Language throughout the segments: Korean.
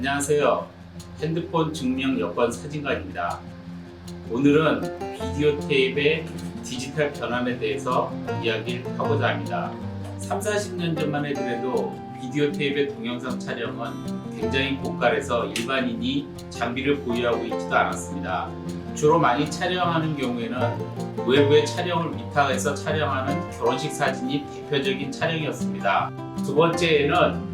안녕하세요. 핸드폰 증명 여권 사진관입니다. 오늘은 비디오 테이프의 디지털 변환에 대해서 이야기를 하고자 합니다. 3, 40년 전만 해도 비디오 테이프의 동영상 촬영은 굉장히 고가해서 일반인이 장비를 보유하고 있지도 않았습니다. 주로 많이 촬영하는 경우에는 외부의 촬영을 위탁해서 촬영하는 결혼식 사진이 대표적인 촬영이었습니다. 두 번째는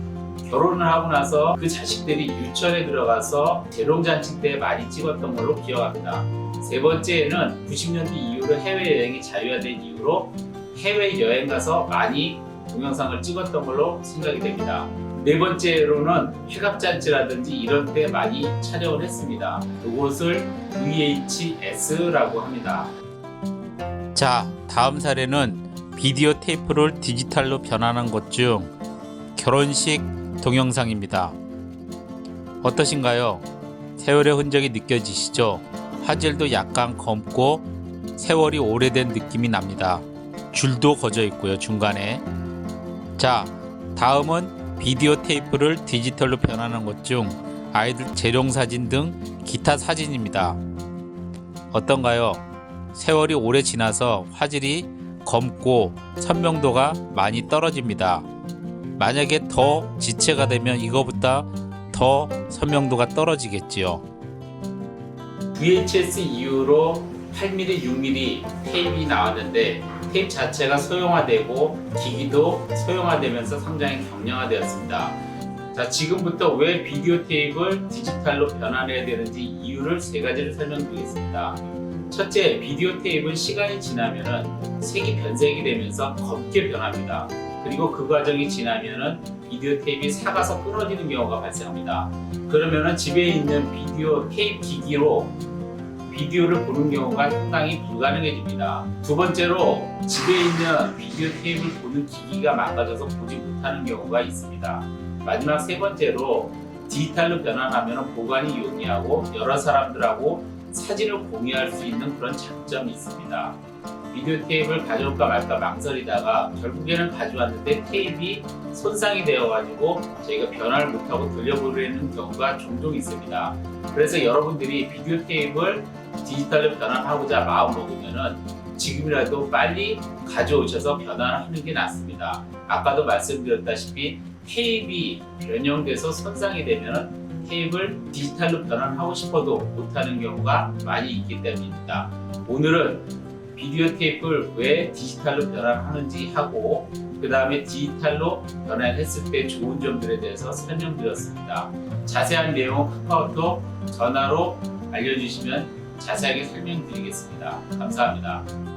결혼을 하고 나서 그 자식들이 유치원에 들어가서 재롱잔치 때 많이 찍었던 걸로 기억합니다. 세 번째는 90년대 이후로 해외여행이 자유화된 이후로 해외여행 가서 많이 동영상을 찍었던 걸로 생각이 됩니다. 네 번째로는 회갑잔치라든지 이런 때 많이 촬영을 했습니다. 이것을 VHS라고 합니다. 자, 다음 사례는 비디오 테이프를 디지털로 변환한 것 중 결혼식 동영상입니다. 어떠신가요? 세월의 흔적이 느껴지시죠? 화질도 약간 검고 세월이 오래된 느낌이 납니다. 줄도 거져 있고요, 중간에. 자, 다음은 비디오 테이프를 디지털로 변환한 것중 아이들 재롱 사진 등 기타 사진입니다. 어떤가요? 세월이 오래 지나서 화질이 검고 선명도가 많이 떨어집니다. 만약에 더 지체가 되면 이거보다 더 선명도가 떨어지겠지요. VHS 이후로 8mm, 6mm 테이프가 나왔는데 테이프 자체가 소형화되고 기기도 소형화되면서 상당히 경량화되었습니다. 자, 지금부터 왜 비디오 테이프를 디지털로 변환해야 되는지 이유를 세 가지를 설명드리겠습니다. 첫째, 비디오 테이프는 시간이 지나면은 색이 변색이 되면서 검게 변합니다. 그리고 그 과정이 지나면은 비디오 테이프가 사가서 끊어지는 경우가 발생합니다. 그러면은 집에 있는 비디오 테이프 기기로 비디오를 보는 경우가 상당히 불가능해집니다. 두 번째로 집에 있는 비디오 테이프를 보는 기기가 망가져서 보지 못하는 경우가 있습니다. 마지막 세 번째로 디지털로 변환하면 보관이 용이하고 여러 사람들하고 사진을 공유할 수 있는 그런 장점이 있습니다. 비디오 테이프를 가져올까 말까 망설이다가 결국에는 가져왔는데 테이프이 손상이 되어가지고 저희가 변화를 못하고 돌려보내는 경우가 종종 있습니다. 그래서 여러분들이 비디오 테이프를 디지털로 변환하고자 마음먹으면은 지금이라도 빨리 가져오셔서 변환하는 게 낫습니다. 아까도 말씀드렸다시피 테이프이 변형돼서 손상이 되면은 테이프를 디지털로 변환하고 싶어도 못하는 경우가 많이 있기 때문입니다. 오늘은 비디오 테이프를 왜 디지털로 변환하는지 하고 그 다음에 디지털로 변환했을 때 좋은 점들에 대해서 설명드렸습니다. 자세한 내용은 카카오톡 전화로 알려주시면 자세하게 설명드리겠습니다. 감사합니다.